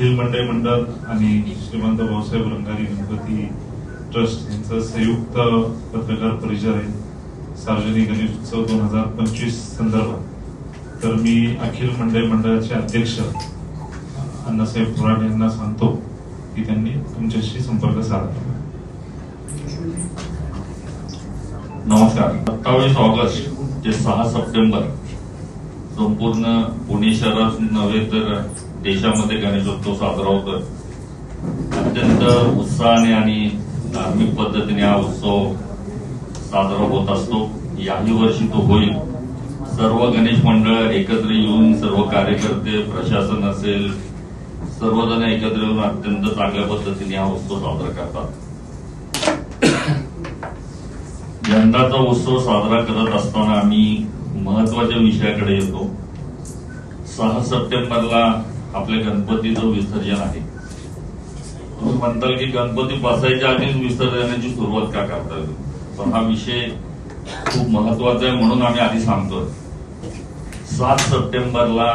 अखिल मंडई मंडळ आणि श्रीमंत भाऊसाहेब रंगारी गणपती ट्रस्ट यांचं संयुक्त पत्रकार परिषद आहे. सार्वजनिक गणेश उत्सव दोन हजार पंचवीस संदर्भात. तर मी अखिल मंडई मंडळाचे अध्यक्ष अण्णासाहेब पुराण यांना सांगतो की त्यांनी तुमच्याशी संपर्क साधावा नमस्कार. सत्तावीस ऑगस्ट ते सहा सप्टेंबर संपूर्ण पुणे शहरात नव्हे तर देशामध्ये गणेशोत्सव साजरा होतोय. अत्यंत उत्साहाने आणि धार्मिक पद्धतीने हा उत्सव साजरा होत असतो. याही वर्षी तो होईल. सर्व गणेश मंडळ एकत्र येऊन सर्व कार्यकर्ते प्रशासन असेल सर्वजण एकत्र येऊन अत्यंत चांगल्या पद्धतीने हा उत्सव साजरा करतात. यंदाचा उत्सव साजरा करत असताना आम्ही महत्त्वाच्या विषयाकडे येतो. सहा सप्टेंबरला आपल्या गणपतीचं विसर्जन आहे. तुम्ही म्हणताल की गणपती बसायच्या आधीच विसर्जनाची सुरुवात का करता पण हा विषय खूप महत्त्वाचा आहे म्हणून आम्ही आधी सांगतोय. सात सप्टेंबरला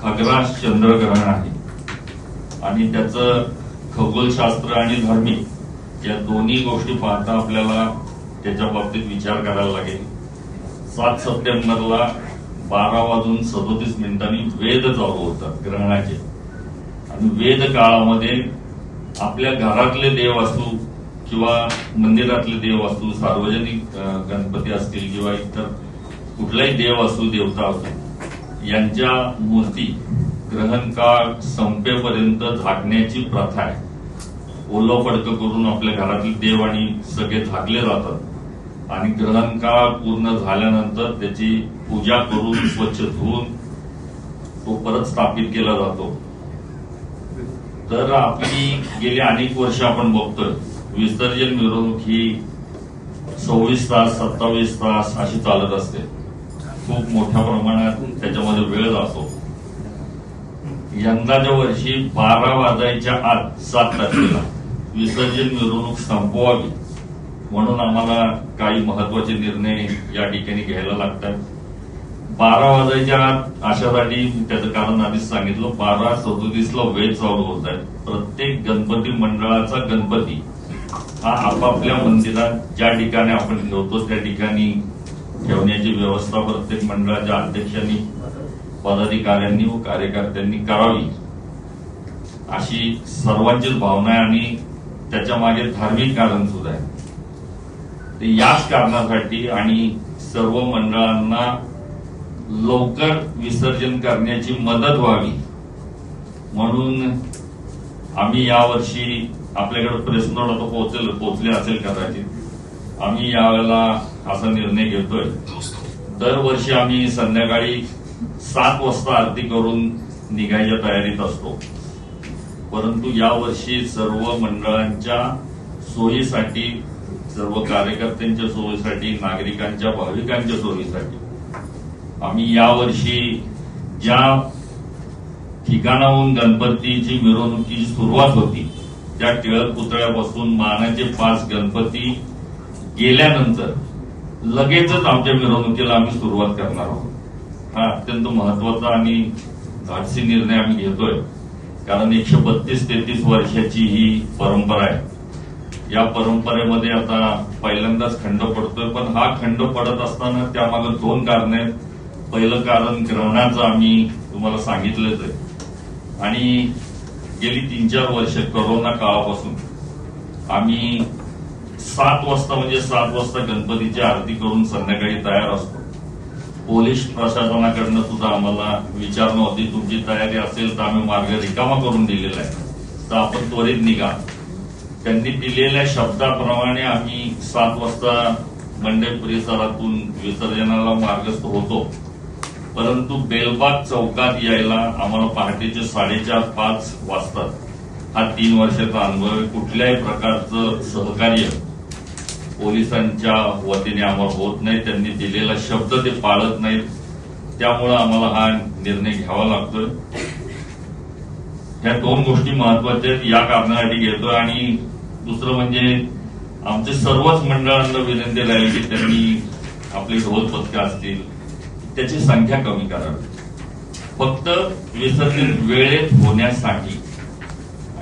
खग्रास चंद्रग्रहण आहे. आणि त्याचं खगोलशास्त्र आणि धार्मिक या दोन्ही गोष्टी पाहता आपल्याला त्याच्या बाबतीत विचार करायला लागेल. सात सप्टेंबरला बारा वाजून सदोतीस मिनिटांनी वेद चालू होतात ग्रहणाचे. आणि वेद काळामध्ये आपल्या घरातले देव असू किंवा मंदिरातले देव असू सार्वजनिक गणपती असतील किंवा इतर कुठलाही देव असू देवता असू यांच्या मूर्ती ग्रहण काळ संपेपर्यंत झाकण्याची प्रथा आहे. ओलं पडकं करून आपल्या घरातले देव आणि सगळे झाकले जातात आणि ग्रहणकाळ पूर्ण झाल्यानंतर त्याची पूजा करून स्वच्छ धुवून तो परत स्थापित केला जातो. तर आपली गेली अनेक वर्ष आपण बघतोय. विसर्जन मिरवणूक ही सव्वीस तास सत्तावीस तास अशी चालत असते. खूप मोठ्या प्रमाणात त्याच्यामध्ये वेळ जातो. यंदाच्या वर्षी बारा वाजायच्या आत सात तारखेला विसर्जन मिरवणूक संपवावी. म्हणून आम्हाला काही महत्त्वाचे निर्णय या ठिकाणी घ्यायला लागतात. बारा वाजायच्या आत अशासाठी त्याचं कारण आधीच सांगितलं बारा सदोतीसला वेळ चालू होत आहे. प्रत्येक गणपती मंडळाचा गणपती हा आपापल्या मंदिरात ज्या ठिकाणी आपण ठेवतो त्या ठिकाणी ठेवण्याची व्यवस्था प्रत्येक मंडळाच्या अध्यक्षांनी पदाधिकाऱ्यांनी व कार्यकर्त्यांनी करावी. अशी सर्वांचीच भावना आहे आणि त्याच्यामागे धार्मिक कारण सुद्धा आहे. तर याच कारणासाठी आणि सर्व मंडळांना लवकर विसर्जन करण्याची मदत व्हावी. म्हणून आम्ही यावर्षी आपल्याकडे आता पोहोचेल पोहोचले असेल कदाचित. आम्ही यावेळेला असा निर्णय घेतोय. दरवर्षी आम्ही संध्याकाळी सात वाजता आरती करून निघायच्या तयारीत असतो. परंतु यावर्षी सर्व मंडळांच्या सोयीसाठी सर्व कार्यकर्त्यांच्या सोयीसाठी नागरिकांच्या भाविकांच्या सोयीसाठी. आम्ही यावर्षी ज्या ठिकाणाहून गणपतीची मिरवणुकीची सुरुवात होती त्या टिळक पुतळ्यापासून मानाचे पाच गणपती गेल्यानंतर लगेचच आमच्या मिरवणुकीला आम्ही सुरुवात करणार आहोत. हा अत्यंत महत्त्वाचा आणि धाडसी निर्णय आम्ही घेतोय. कारण एकशे बत्तीस तेहतीस वर्षाची ही परंपरा आहे. या परंपरेमध्ये आता पहिल्यांदाच खंड पडतोय पण हा खंड पडत असताना त्यामागे दोन कारण आहेत. पहिलं कारण ग्रहणाचं आम्ही तुम्हाला सांगितलंच आहे. आणि गेली तीन चार वर्ष करोना काळापासून आम्ही सात वाजता म्हणजे सात वाजता गणपतीची आरती करून संध्याकाळी तयार असतो. पोलीस प्रशासनाकडनं सुद्धा आम्हाला विचारणं होती. तुमची तयारी असेल तर आम्ही मार्ग रिकामा करून दिलेला आहे. तर आपण त्वरित निघा. त्यांनी दिलेल्या शब्दाप्रमाणे आम्ही सात वाजता मंडई परिसरातून विसर्जनाला मार्गस्थ होतो. परंतु बेलबाग चौकात यायला आम्हाला पहाटेचे साडेचार पाच वाजतात. हा तीन वर्षाचा अनुभव आहे. कुठल्याही प्रकारचं सहकार्य पोलिसांच्या वतीने आम्हाला होत नाही. त्यांनी दिलेला शब्द ते पाळत नाहीत. त्यामुळं आम्हाला हा निर्णय घ्यावा लागतोय. ह्या दोन गोष्टी महत्त्वाच्या आहेत. या कारणासाठी घेतोय आणि दुसरं म्हणजे आमचे सर्वच मंडळांना विनंती राहील की त्यांनी आपली ढोल पथकं असतील त्याची संख्या कमी करावी. फक्त विसर्जन वेळेत होण्यासाठी.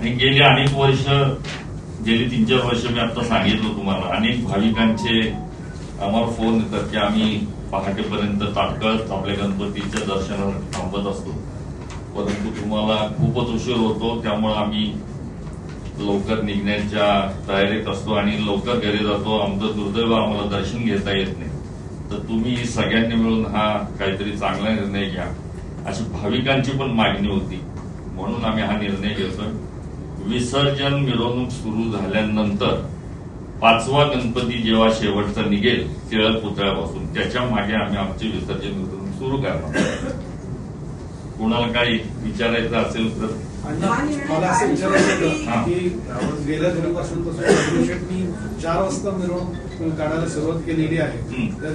आणि गेली अनेक वर्ष गेली तीन चार वर्ष मी आता सांगितलं तुम्हाला अनेक भाविकांचे आम्हाला फोन येतात की आम्ही पहाटेपर्यंत तात्काळ आपल्या गणपतीच्या दर्शनासाठी थांबत असतो. परंतु तुम्हाला खूपच उशीर होतो त्यामुळे आम्ही लवकर निघण्याच्या तयारीत असतो आणि लवकर घरी जातो. आमचं दुर्दैव आम्हाला दर्शन घेता येत नाही. तर तुम्ही सगळ्यांनी मिळून हा काहीतरी चांगला निर्णय घ्या. अशी भाविकांची पण मागणी होती. म्हणून आम्ही हा निर्णय घेतोय. विसर्जन मिरवणूक सुरू झाल्यानंतर पाचवा गणपती जेव्हा शेवटचा निघेल टिळक पुतळ्यापासून त्याच्यामागे आम्ही आमचे विसर्जन मिरवणूक सुरू करणार. कुणाला काही विचारायचं असेल तर मला असं विचारायचं. होतं की गेल्या दिवसापासून चार वाजता मिरवणूक काढायला सुरुवात केलेली आहे. तर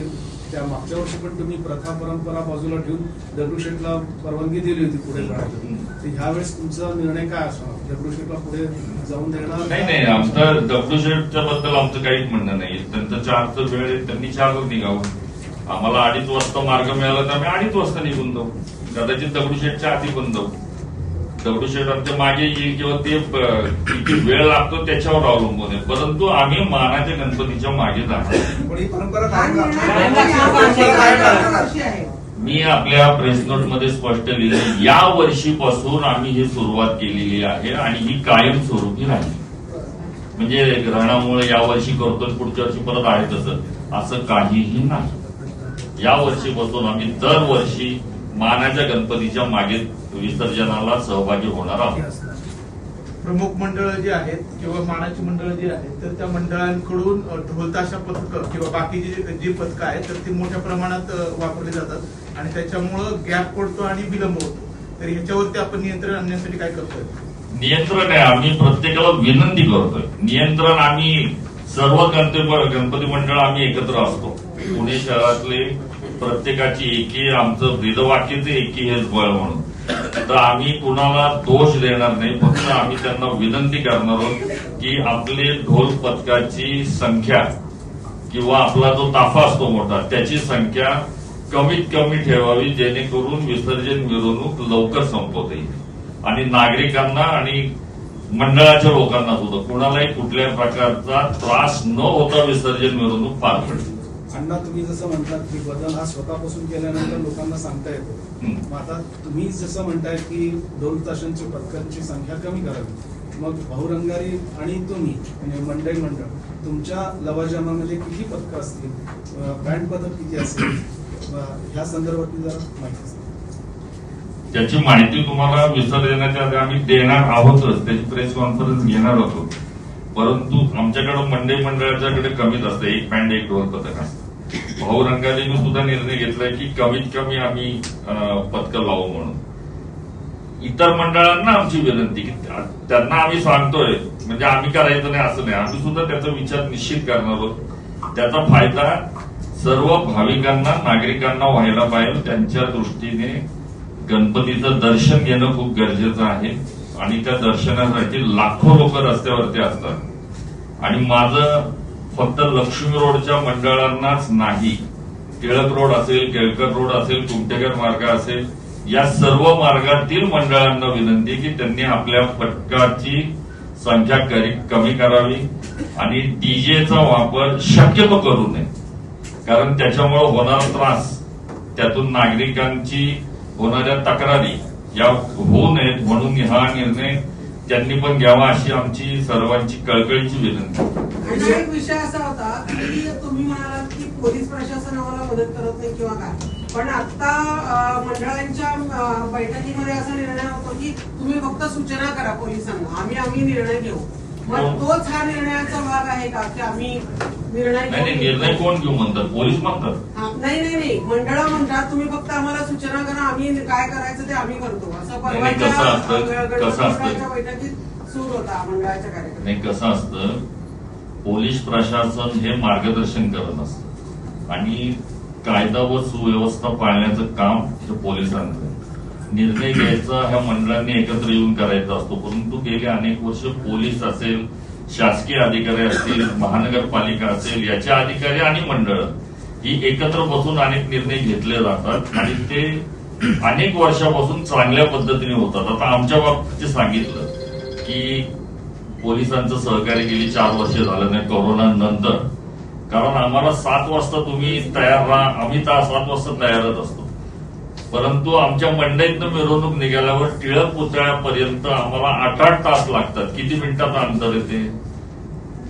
त्या मागच्या वर्षी पण तुम्ही प्रथा परंपरा बाजूला ठेवून दगडूशेठला परवानगी दिली होती पुढे जाण्याची. तर ह्यावेळेस तुमचा निर्णय काय असणार? दगडूशेठला पुढे जाऊन देणार? नाही नाही आमचं दगडूशेठच्या बद्दल आमचं काहीच म्हणणं नाही. त्यांचं चारचं वेळ आहे, त्यांनी चारवर निघावं. आम्हाला अडीच वाजता मार्ग मिळाला तर आम्ही अडीच वाजता निघून जाऊ. कदाचित दगडूशेठच्या आधी पण जाऊ. आमच्या मागे येईल किंवा ते किती वेळ लागतो त्याच्यावर अवलंबून आहे. परंतु आम्ही मानाच्या गणपतीच्या मागे जाणार. मी आपल्या प्रेस नोटमध्ये स्पष्ट लिहिलं या वर्षीपासून आम्ही ही सुरुवात केलेली आहे आणि ही कायम स्वरूपी राहील. म्हणजे ग्रहणामुळे या वर्षी करतो पुढच्या वर्षी परत आहे तसं असं काहीही नाही. या वर्षीपासून आम्ही दरवर्षी मानाच्या गणपतीच्या मागे विसर्जनाला सहभागी होणार आहोत. प्रमुख मंडळ जी आहेत किंवा मानाची मंडळ जी आहेत तर त्या मंडळांकडून ढोलताशा पथकं किंवा बाकीची जी- पथकं आहेत तर ती मोठ्या प्रमाणात वापरली जातात. आणि त्याच्यामुळं गॅप पडतो आणि विलंब होतो. तर ह्याच्यावरती आपण नियंत्रण आणण्यासाठी काय करतोय? नियंत्रण आहे. आम्ही प्रत्येकाला विनंती करतोय. नियंत्रण आम्ही सर्व गणपती गणपती मंडळ आम्ही एकत्र असतो. पुणे शहरातले प्रत्येकाची एकी आमचं ब्रीदवाक्यच एकी हेच बळ म्हणून. तर आम्ही कुणाला दोष देणार नाही फक्त आम्ही त्यांना विनंती करणार आहोत की आपले ढोल पथकाची संख्या किंवा आपला जो ताफा असतो मोठा त्याची संख्या कमीत कमी ठेवावी जेणेकरून विसर्जन मिरवणूक लवकर संपवता येईल. आणि नागरिकांना आणि मंडळाच्या लोकांना सुद्धा कुणालाही कुठल्याही प्रकारचा त्रास न होता विसर्जन मिरवणूक पार पडेल अण्णा तुम्ही जसं म्हणतात की बदल हा स्वतःपासून केल्यानंतर लोकांना सांगता येतो. मग आता तुम्ही जसं म्हणताय की ढोल ताशांची पथकांची संख्या कमी करावी मग बहुरंगारी आणि तुम्ही म्हणजे मंडळी मंडळ तुमच्या लवाजमामध्ये किती पथकं असतील? बँड पथक किती असेल? ह्या संदर्भातली जरा माहिती सांगा. त्याची माहिती तुम्हाला विसर्जनाच्या आधी आम्ही देणार आहोतच. त्याची प्रेस कॉन्फरन्स घेणार होतो. परंतु आमच्याकडे मंडई मंडळाच्याकडे कमीच असतं. एक पॅन्ट एक ढोल पथक असतं. हो. भाऊ रंगाजीने सुद्धा निर्णय घेतलाय की कमीत कमी आम्ही पथक पथकं लावू म्हणून. इतर मंडळांना आमची विनंती की त्यांना आम्ही सांगतोय म्हणजे आम्ही करायचं नाही असं नाही. आम्ही सुद्धा त्याचा विचार निश्चित करणार आहोत. त्याचा फायदा सर्व भाविकांना नागरिकांना व्हायला पाहिजे. त्यांच्या दृष्टीने गणपतीचं दर्शन घेणं खूप गरजेचं आहे. आणि त्या दर्शनासाठी लाखो लोक रस्त्यावरती असतात. आणि माझं फक्त लक्ष्मी रोडच्या मंडळांनाच नाही. टिळक रोड असेल केळकर रोड असेल कुमटेकर मार्ग असेल या सर्व मार्गातील मंडळांना विनंती की त्यांनी आपल्या पथकाची संख्या कमी करावी आणि डीजेचा वापर शक्यतो करू नये. कारण त्याच्यामुळे होणारा त्रास त्यातून नागरिकांची होणाऱ्या तक्रारी या होऊ नयेत म्हणून हा निर्णय त्यांनी पण घ्यावा अशी आमची सर्वांची कळकळीची विनंती. एक विषय असा होता की तुम्ही म्हणालात की पोलीस प्रशासन आम्हाला मदत करत नाही किंवा काय? पण आता मंडळांच्या बैठकीमध्ये असा निर्णय होतो की तुम्ही फक्त सूचना करा पोलिसांना आम्ही आम्ही निर्णय घेऊ. मग हो. तोच हा निर्णयाचा भाग आहे का की आम्ही निर्णय? निर्णय कोण घेऊ म्हणतात? पोलीस म्हणतात. नाही नाही नाही. मंडळ म्हणतात तुम्ही फक्त आम्हाला सूचना करा. आम्ही काय करायचं ते आम्ही करतो. असं नाही, नाही, कसं असतं? परवाच्या कसं असतं? मंडळाच्या बैठकीत सूर होता मंडळाच्या कार्यक्रमात नाही कसं असतं? पोलीस प्रशासन हे मार्गदर्शन करत असतं. आणि कायदा व सुव्यवस्था पाळण्याचं काम हे पोलिसांचं आहे. निर्णय घ्यायचा ह्या मंडळांनी एकत्र येऊन करायचा असतो. परंतु गेले अनेक वर्ष पोलीस असेल शासकीय अधिकारी असतील महानगरपालिका असेल याच्या अधिकारी आणि मंडळ ही एकत्र बसून अनेक निर्णय घेतले जातात आणि ते अनेक वर्षापासून चांगल्या पद्धतीने होतात. आता आमच्या बाबतीत सांगितलं की पोलिसांचं सहकार्य गेली चार वर्ष झालं नाही कोरोना नंतर. कारण आम्हाला सात वाजता तुम्ही तयार राहा. आम्ही तर सात वाजता तयारच असतो. परंतु आमच्या मंडईतनं मिरवणूक निघाल्यावर टिळक पुतळ्यापर्यंत आम्हाला आठ आठ तास लागतात. किती मिनिटाचं अंतर येते?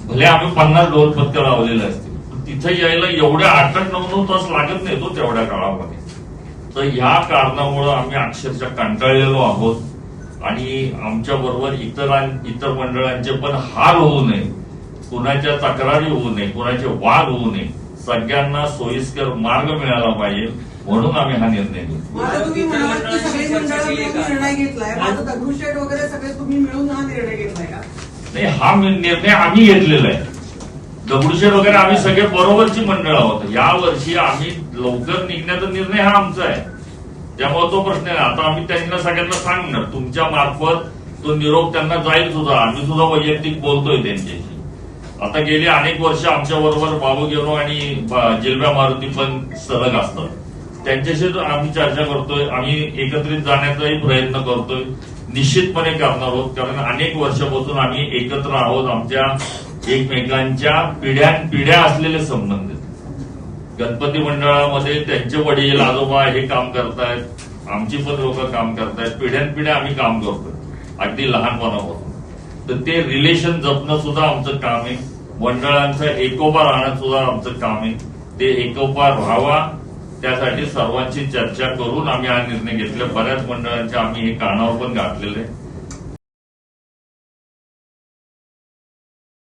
भले आम्ही पन्नास ढोल लावलेले असते तिथे यायला एवढ्या आठ आठ नऊ नऊ तास लागत नाही तो तेवढ्या काळामध्ये. तर ह्या कारणामुळं आम्ही अक्षरशः कंटाळलेलो आहोत. आणि आमच्या बरोबर इतर इतर मंडळांचे पण हाल होऊ नये. कुणाच्या तक्रारी होऊ नये कुणाचे वाद होऊ नये. सगळ्यांना सोयीस्कर मार्ग मिळाला पाहिजे म्हणून आम्ही हा निर्णय घेतला. हा नाही हा निर्णय आम्ही घेतलेला आहे. दगडूशेठ वगैरे आम्ही सगळे बरोबरची मंडळ आहोत. या वर्षी आम्ही लवकर निघण्याचा निर्णय हा आमचा आहे. त्यामुळे तो प्रश्न आहे. आता आम्ही त्यांना सगळ्यांना सांगणार. तुमच्या मार्फत तो निरोप त्यांना जाईल सुद्धा. आम्ही सुद्धा वैयक्तिक बोलतोय त्यांच्याशी. आता गेली अनेक वर्ष आमच्या बरोबर बाबू गेलो आणि बा- मारुती पण सलग असतात. त्यांच्याशी आम्ही चर्चा करतोय. आम्ही एकत्रित जाण्याचाही प्रयत्न करतोय. निश्चितपणे करणार आहोत. कारण अनेक वर्षापासून आम्ही एकत्र आहोत. आमच्या एकमेकांच्या पिढ्यान पिढ्या असलेले संबंध. गणपती मंडळामध्ये त्यांचे वडील आजोबा हे काम करतायत आमची पण लोक काम करतायत पिढ्यानपिढ्या आम्ही काम करतोय. अगदी लहानपणापासून. तर ते रिलेशन जपणं सुद्धा आमचं काम आहे. मंडळांचं एकोपा राहणं सुद्धा आमचं काम आहे. ते एकोपा राहावा त्यासाठी सर्वांची चर्चा करून आम्ही हा निर्णय घेतला. बऱ्याच मंडळांच्या आम्ही हे कानावर पण घातलेले. आहे